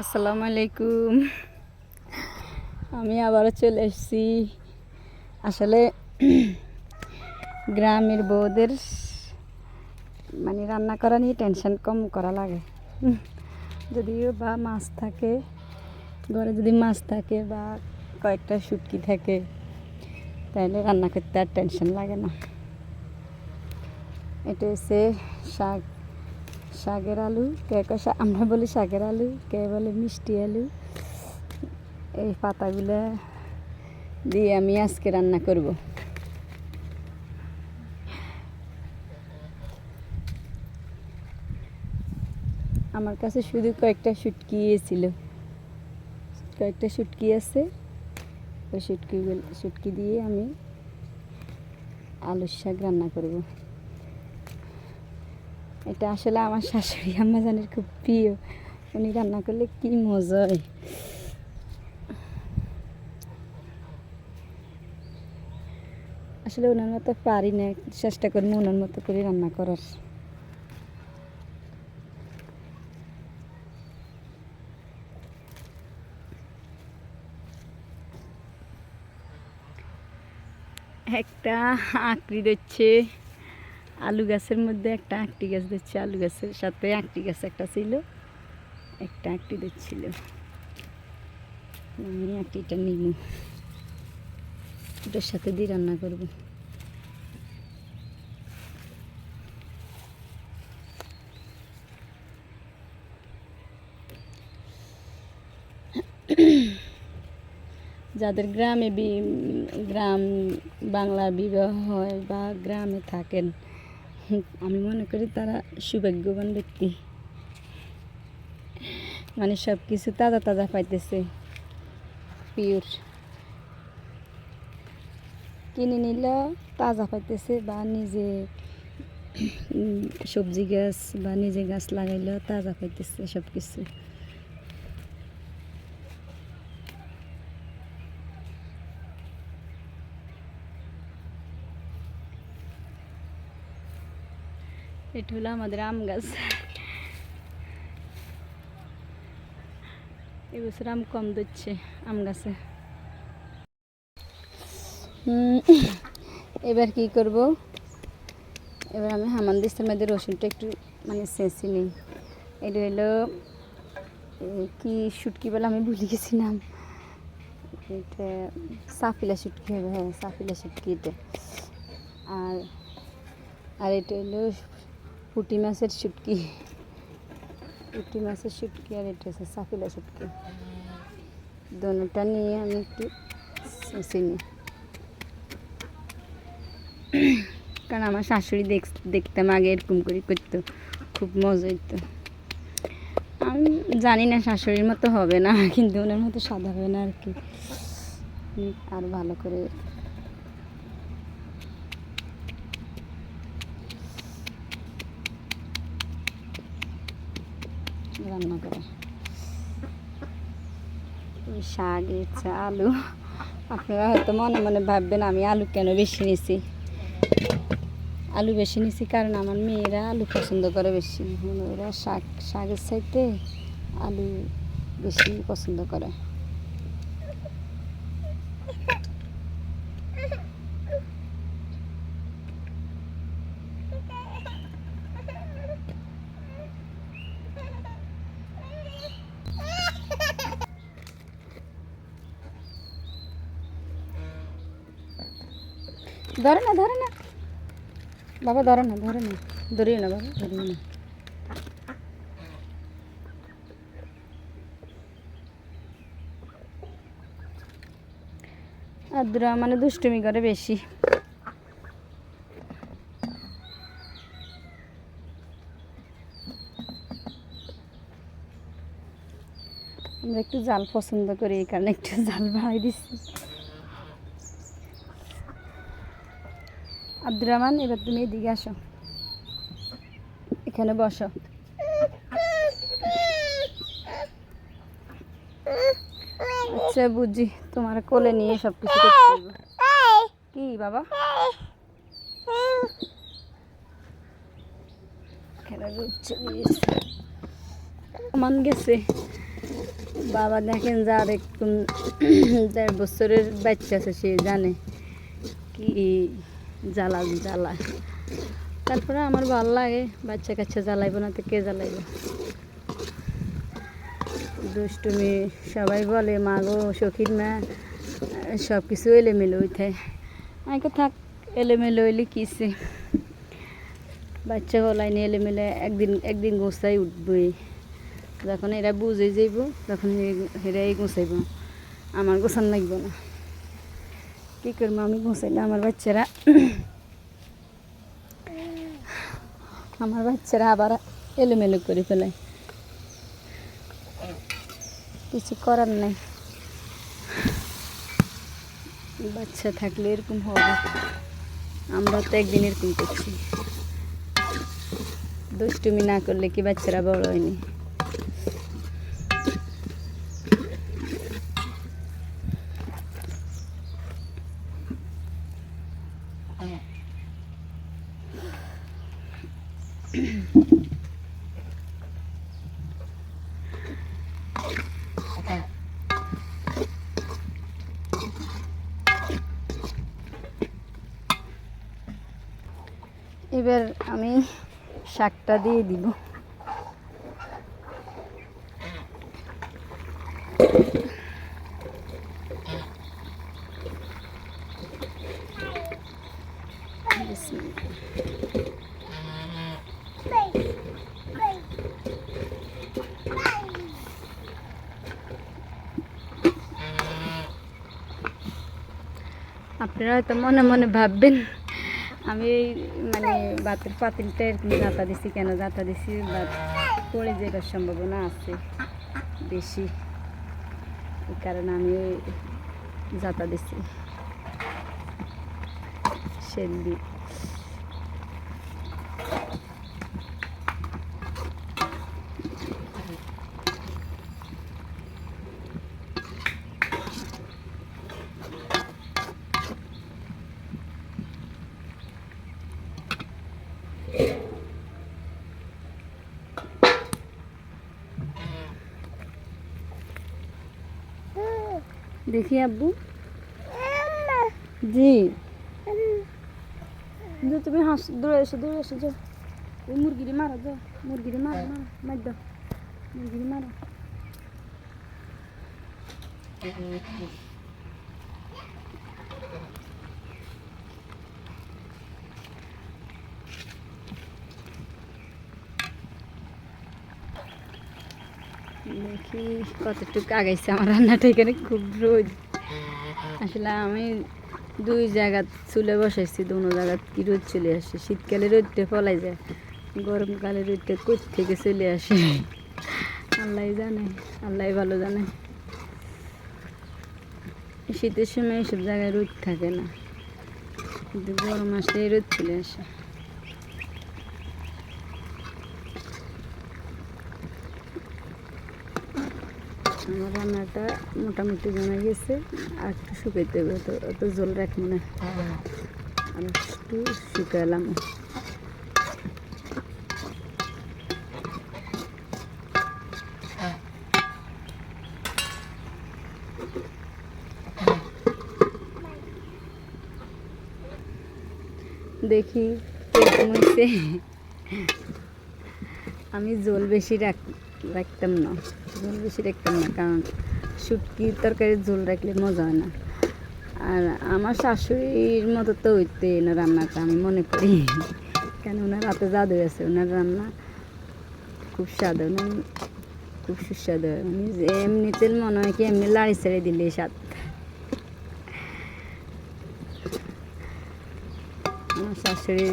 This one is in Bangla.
আসসালামু আলাইকুম। আমি আবারও চলে এসেছি। আসলে গ্রামের বউদের মানে রান্না করা নিয়ে টেনশন কম করা লাগে। যদিও বা মাছ থাকে, ঘরে যদি মাছ থাকে বা কয়েকটা শুটকি থাকে, তাহলে রান্না করতে আর টেনশন লাগে না। এটা হচ্ছে শাক শাকের আলু, কে কে আমরা বলি শাকের আলু, কে বলে মিষ্টি আলু। এই পাতাগুলো দিয়ে আমি আজকে রান্না করব। আমার কাছে শুধু কয়েকটা শুটকি ছিল। কয়েকটা শুটকি আছে। ওই শুটকিগুলো শুটকি দিয়ে আমি আলুর শাক রান্না করব। এটা আসলে আমার শাশুড়ি আম্মাজানের খুব প্রিয়। উনি রান্না করলে কি মজা হয়। আসলে ওনার মতো পারি না, চেষ্টা করি ওনার মতো করে রান্না করার। একটা আঁকড়ি দিচ্ছে আলু গাছের মধ্যে একটা আঁকটি গাছ দিচ্ছে। আলু গাছের সাথে আঁকটি গাছ একটা ছিল, একটা আঁকটি দিচ্ছিল। আমি আঁকটিটা নিব। ওটার সাথে দিয়ে রান্না করব। যাদের গ্রামে গ্রাম বাংলা বিবাহ হয় বা গ্রামে থাকেন আমি মনে করি তারা সৌভাগ্যবান ব্যক্তি। মানে সব কিছু তাজা তাজা পাইতেছে। পিওর। কিনে নিলেও তাজা পাইতেছে বা নিজে সবজি গাছ বা নিজে গাছ লাগাইলেও তাজা পাইতেছে সব কিছু এটা হলো আমাদের আম গাছ। এবছর আম কম দিচ্ছে আম গাছে। এবার কি করব? এবার আমি হামান দিস্তার মধ্যে রসুনটা একটু মানে চেঁচি নিই। এটা হলো কি শুটকি বলে আমি ভুলে গেছিলাম এটা সাফিলা শুটকি হবে হ্যাঁ সাফিলা শুটকি এটা। আর আর এটা হলো পুঁটি মাছের শুটকি। পুঁটি মাছের শুটকি আর এটা হচ্ছে সাফিলা শুটকি। দোনোটা নিয়ে আমি একটু চিনি কারণ আমার শাশুড়ি দেখ দেখতাম আগে এরকম করে করতো, খুব মজা হইতো। আমি জানি না শাশুড়ির মতো হবে না, কিন্তু ওনার মতো সাদা হবে না আর কি। আর ভালো করে রান্না করে। শাক ইচ্ছা আলু। আপনারা হয়তো মনে মনে ভাববেন, আমি আলু কেন বেশি নিছি? আলু বেশি নিছি কারণ আমার মেয়েরা আলু পছন্দ করে বেশি। ওরা শাক, শাকের চাইতে আলু বেশি পছন্দ করে। ধরে না ধরে না। বাবা, ধরে না ধরে না। ধরিও না, বাবা ধরিও না। আদ্রা মানে দুষ্টুমি করে বেশি। আমরা একটু জাল পছন্দ করি, এই কারণে একটু জাল বাড়াই দিচ্ছি আব্দুর রহমান, এবার তুমি এদিকে আসো। এখানে বসো। আচ্ছা বুঝি তোমার কোলে নিয়ে সব কিছু। কি বাবা? এখানে রোদ চলে গেছে মান গেছে। বাবা দেখেন যার একটু দেড় বছরের বাচ্চা আছে, সে জানে কি জ্বালা জ্বালা তারপরে আমার ভালো লাগে, বাচ্চা কাচ্চা জ্বালাইব না তো কে জ্বালাইব? দুষ্টুমি সবাই বলে মা গো সখীর মা সব কিছু এলোমেলো উঠে আমি থাক, এলোমেলো হইলে কিসে বাচ্চা গলায় নিয়ে এলোমেলো একদিন একদিন গোসাই উঠবই। যখন এরা বুঝে যাইব, তখন এরাই গোছাইব আমার গোছান লাগব না। কী করব? আমি গোছাইলে আমার বাচ্চারা আমার বাচ্চারা আবার এলোমেলো করে ফেলায় কিছু করার নাই। বাচ্চা থাকলে এরকম হবে। আমরা তো একদিন এরকম করছি। দুষ্টুমি না করলে কি বাচ্চারা বড় হয়নি এবার আমি শাকটা দিয়ে দিব। আপনারা হয়তো মনে মনে ভাববেন আমি মানে বাতের পাতিলটা এরকম জাতা দিছি কেন? জাতা দিছি বা পড়ে যাবার সম্ভাবনা আছে বেশি। এই কারণে আমি ওই জাতা দিছি। সেন্দি দেখি আব্বু। জি। যে তুমি হাস দূরে এসো দূরে এসো যে ওই মুরগিরে মারো যে মুরগিরে মারো মারো মার দাও। মুরগিরি মারো। দেখি কতটুকু আগাইছে আমার রান্নাটা এখানে, খুব রোদ। আসলে আমি দুই জায়গা চুলে বসাইছি, দুনো জায়গা কি রোদ চলে আসে। শীতকালে রোদটা ফলাই যায়, গরমকালে রোদটা কোথ থেকে চলে আসে? আল্লাহ জানে আল্লাহ ভালো জানে। শীতের সময় এইসব জায়গায় রোদ থাকে না, কিন্তু গরম আসলে রোদ চলে আসে। আমার রান্নাটা মোটামুটি জানা গেছে, আর একটু শুকাইতে হবে তো, অত জল রাখব না। আর একটু শুকালাম। দেখি আমি জল বেশি রাখ রাখতাম না। ঝোল বেশি রাখতাম না, কারণ শুটকি তরকারির ঝোল রাখলে মজা হয় না। আর আমার শাশুড়ির মতো তো হইতে না রান্নাটা, আমি মনে করি। কেন ওনার রাতে জাদু আছে, ওনার রান্না খুব স্বাদ ওনার খুব সুস্বাদু হয়। উনি এমনিতে মনে হয় কি, এমনি লাড়ি ছেড়ে দিলে স্বাদ। আমার শাশুড়ি